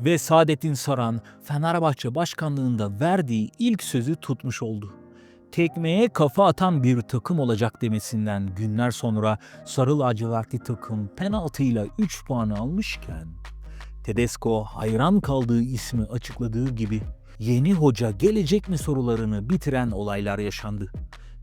Ve Saadettin Saran Fenerbahçe başkanlığında verdiği ilk sözü tutmuş oldu. Tekmeye kafa atan bir takım olacak demesinden günler sonra sarı lacivertli takım penaltıyla 3 puanı almışken Tedesco hayran kaldığı ismi açıkladığı gibi yeni hoca gelecek mi sorularını bitiren olaylar yaşandı.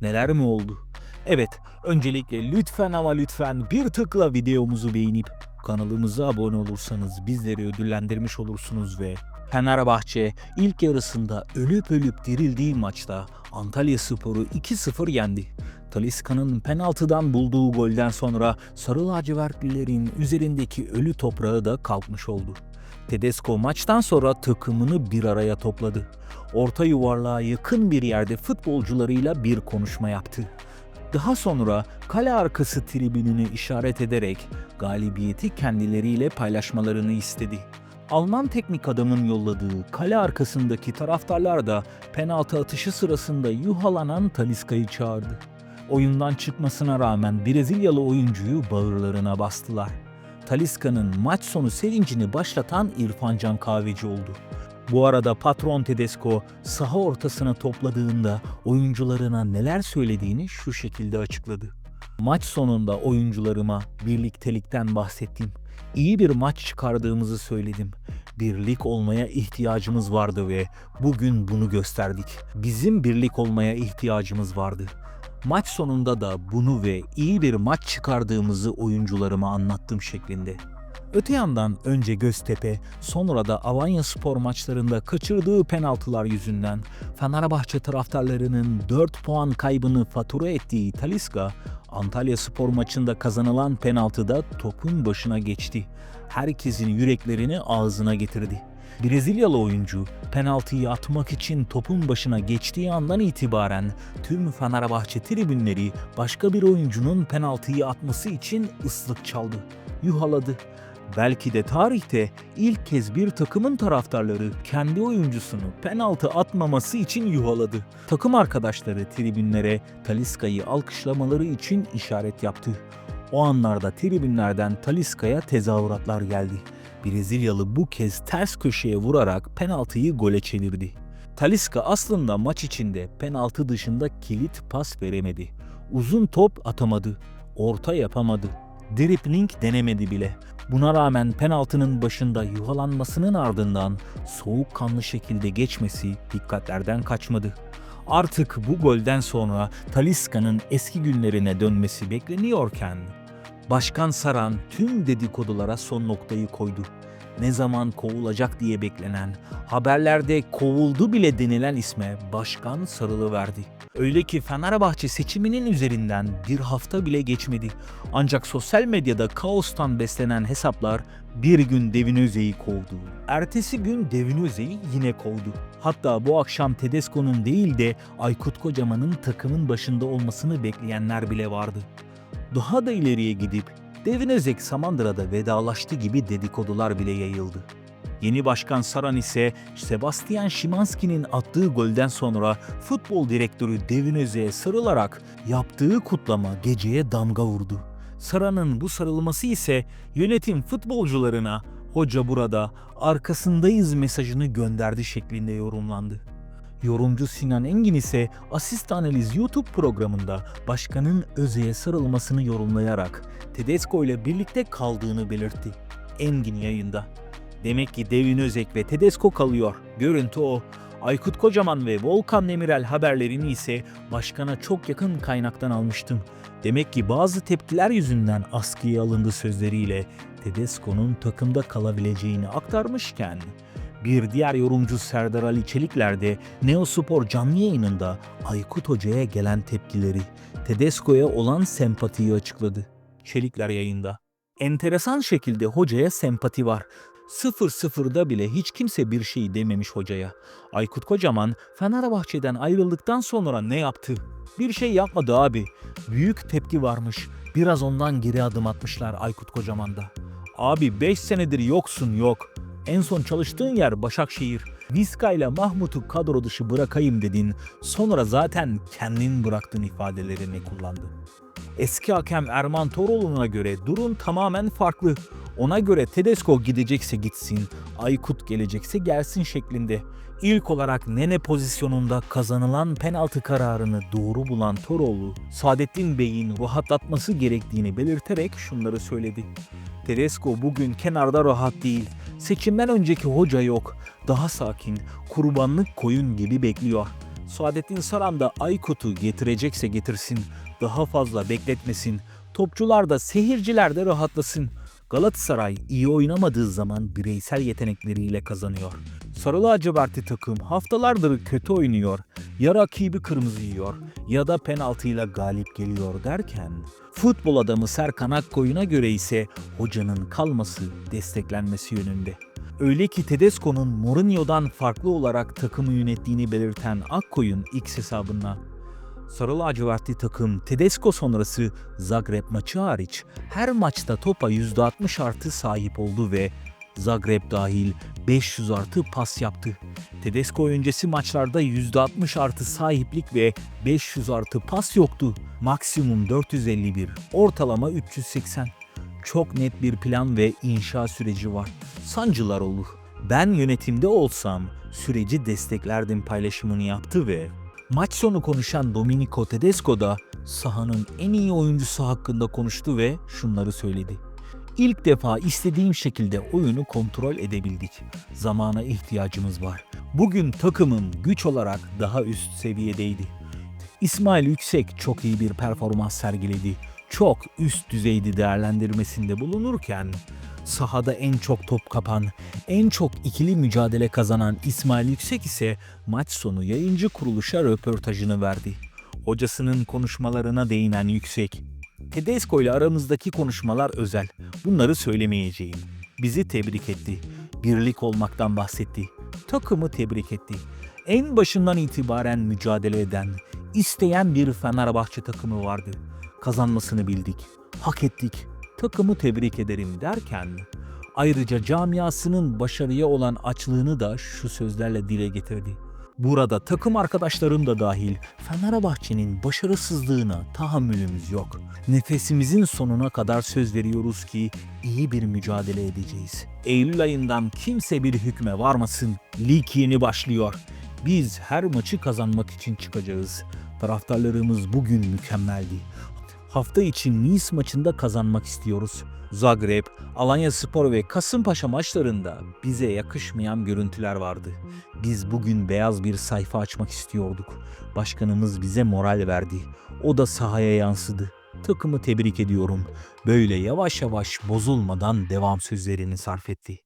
Neler mi oldu? Evet, öncelikle lütfen ama lütfen bir tıkla videomuzu beğenip kanalımıza abone olursanız bizleri ödüllendirmiş olursunuz ve Fenerbahçe ilk yarısında ölüp ölüp dirildiği maçta Antalya Sporu 2-0 yendi. Taliska'nın penaltıdan bulduğu golden sonra Sarı lacivertlilerin üzerindeki ölü toprağı da kalkmış oldu. Tedesco maçtan sonra takımını bir araya topladı. Orta yuvarlığa yakın bir yerde futbolcularıyla bir konuşma yaptı. Daha sonra kale arkası tribününü işaret ederek galibiyeti kendileriyle paylaşmalarını istedi. Alman teknik adamın yolladığı kale arkasındaki taraftarlar da penaltı atışı sırasında yuhalanan Taliska'yı çağırdı. Oyundan çıkmasına rağmen Brezilyalı oyuncuyu bağırlarına bastılar. Taliska'nın maç sonu sevincini başlatan İrfan Can Kahveci oldu. Bu arada patron Tedesco saha ortasına topladığında oyuncularına neler söylediğini şu şekilde açıkladı. Maç sonunda oyuncularıma birliktelikten bahsettim. İyi bir maç çıkardığımızı söyledim. Birlik olmaya ihtiyacımız vardı ve bugün bunu gösterdik. Bizim birlik olmaya ihtiyacımız vardı. Maç sonunda da bunu ve iyi bir maç çıkardığımızı oyuncularıma anlattım şeklinde. Öte yandan önce Göztepe, sonra da Avanya Spor maçlarında kaçırdığı penaltılar yüzünden Fenerbahçe taraftarlarının 4 puan kaybını fatura ettiği Taliska, Antalya Spor maçında kazanılan penaltıda topun başına geçti. Herkesin yüreklerini ağzına getirdi. Brezilyalı oyuncu penaltıyı atmak için topun başına geçtiği andan itibaren tüm Fenerbahçe tribünleri başka bir oyuncunun penaltıyı atması için ıslık çaldı, yuhaladı. Belki de tarihte ilk kez bir takımın taraftarları kendi oyuncusunu penaltı atmaması için yuhaladı. Takım arkadaşları tribünlere Taliska'yı alkışlamaları için işaret yaptı. O anlarda tribünlerden Taliska'ya tezahüratlar geldi. Brezilyalı bu kez ters köşeye vurarak penaltıyı gole çevirdi. Taliska aslında maç içinde penaltı dışında kilit pas veremedi. Uzun top atamadı, orta yapamadı, dribling denemedi bile. Buna rağmen penaltının başında yuvalanmasının ardından soğukkanlı şekilde geçmesi dikkatlerden kaçmadı. Artık bu golden sonra Taliska'nın eski günlerine dönmesi bekleniyorken Başkan Saran tüm dedikodulara son noktayı koydu. Ne zaman kovulacak diye beklenen, haberlerde kovuldu bile denilen isme başkan sarılı verdi. Öyle ki Fenerbahçe seçiminin üzerinden bir hafta bile geçmedi. Ancak sosyal medyada kaostan beslenen hesaplar bir gün Devin Özey'i kovdu. Ertesi gün Devin Özey'i yine kovdu. Hatta bu akşam Tedesco'nun değil de Aykut Kocaman'ın takımın başında olmasını bekleyenler bile vardı. Daha da ileriye gidip Devin Özek Samandıra'da vedalaştı gibi dedikodular bile yayıldı. Yeni başkan Saran ise Sebastian Szymanski'nin attığı golden sonra futbol direktörü Devin Özek'e sarılarak yaptığı kutlama geceye damga vurdu. Saran'ın bu sarılması ise yönetim futbolcularına hoca burada arkasındayız mesajını gönderdi şeklinde yorumlandı. Yorumcu Sinan Engin ise Asist Analiz YouTube programında başkanın Özey'e sarılmasını yorumlayarak Tedesco ile birlikte kaldığını belirtti. Engin yayında. Demek ki Devin Özek ve Tedesco kalıyor. Görüntü o. Aykut Kocaman ve Volkan Demirel haberlerini ise başkana çok yakın kaynaktan almıştım. Demek ki bazı tepkiler yüzünden askıya alındı sözleriyle Tedesco'nun takımda kalabileceğini aktarmışken bir diğer yorumcu Serdar Ali Çelikler de Neospor canlı yayınında Aykut Hoca'ya gelen tepkileri, Tedesco'ya olan sempatiyi açıkladı. Çelikler yayında. Enteresan şekilde hocaya sempati var. 0-0'da bile hiç kimse bir şey dememiş hocaya. Aykut Kocaman Fenerbahçe'den ayrıldıktan sonra ne yaptı? Bir şey yapmadı abi. Büyük tepki varmış. Biraz ondan geri adım atmışlar Aykut Kocaman'da. Abi 5 senedir yoksun yok. En son çalıştığın yer Başakşehir. Viska ile Mahmut'u kadro dışı bırakayım dedin. Sonra zaten kendin bıraktın ifadelerini kullandı. Eski hakem Erman Toroğlu'na göre durum tamamen farklı. Ona göre Tedesco gidecekse gitsin Aykut gelecekse gelsin şeklinde. İlk olarak Nene pozisyonunda kazanılan penaltı kararını doğru bulan Toroğlu, Saadettin Bey'in rahatlatması gerektiğini belirterek şunları söyledi. Tedesco bugün kenarda rahat değil. Seçimden önceki hoca yok. Daha sakin, kurbanlık koyun gibi bekliyor. Saadettin Saran da Aykut'u getirecekse getirsin. Daha fazla bekletmesin. Topçular da seyirciler de rahatlasın. Galatasaray iyi oynamadığı zaman bireysel yetenekleriyle kazanıyor. Sarı lacivertli takım haftalardır kötü oynuyor. Ya rakibi kırmızı yiyor ya da penaltıyla galip geliyor derken futbol adamı Serkan Akkoyun'a göre ise hocanın kalması, desteklenmesi yönünde. Öyle ki Tedesco'nun Mourinho'dan farklı olarak takımı yönettiğini belirten Akkoyun X hesabından Sarı lacivertli takım Tedesco sonrası Zagreb maçı hariç her maçta topa %60 artı sahip oldu ve Zagreb dahil 500 artı pas yaptı. Tedesco öncesi maçlarda %60 artı sahiplik ve 500 artı pas yoktu. Maksimum 451, ortalama 380. Çok net bir plan ve inşa süreci var. Sancılar olur. Ben yönetimde olsam süreci desteklerdim paylaşımını yaptı ve Maç sonu konuşan Domenico Tedesco da sahanın en iyi oyuncusu hakkında konuştu ve şunları söyledi. İlk defa istediğim şekilde oyunu kontrol edebildik. Zamana ihtiyacımız var. Bugün takımım güç olarak daha üst seviyedeydi. İsmail Yüksek çok iyi bir performans sergiledi. Çok üst düzeydi değerlendirmesinde bulunurken sahada en çok top kapan, en çok ikili mücadele kazanan İsmail Yüksek ise maç sonu yayıncı kuruluşa röportajını verdi. Hocasının konuşmalarına değinen Yüksek, Tedesco ile aramızdaki konuşmalar özel. Bunları söylemeyeceğim. Bizi tebrik etti. Birlik olmaktan bahsetti. Takımı tebrik etti. En başından itibaren mücadele eden, isteyen bir Fenerbahçe takımı vardı. Kazanmasını bildik. Hak ettik. Takımı tebrik ederim derken ayrıca camiasının başarıya olan açlığını da şu sözlerle dile getirdi. Burada takım arkadaşlarım da dahil Fenerbahçe'nin başarısızlığına tahammülümüz yok. Nefesimizin sonuna kadar söz veriyoruz ki iyi bir mücadele edeceğiz. Eylül ayından kimse bir hükme varmasın. Lig yeni başlıyor. Biz her maçı kazanmak için çıkacağız. Taraftarlarımız bugün mükemmeldi. Hafta için Nice maçında kazanmak istiyoruz. Zagreb, Alanya Spor ve Kasımpaşa maçlarında bize yakışmayan görüntüler vardı. Biz bugün beyaz bir sayfa açmak istiyorduk. Başkanımız bize moral verdi. O da sahaya yansıdı. Takımı tebrik ediyorum. Böyle yavaş yavaş bozulmadan devam sözlerini sarf etti.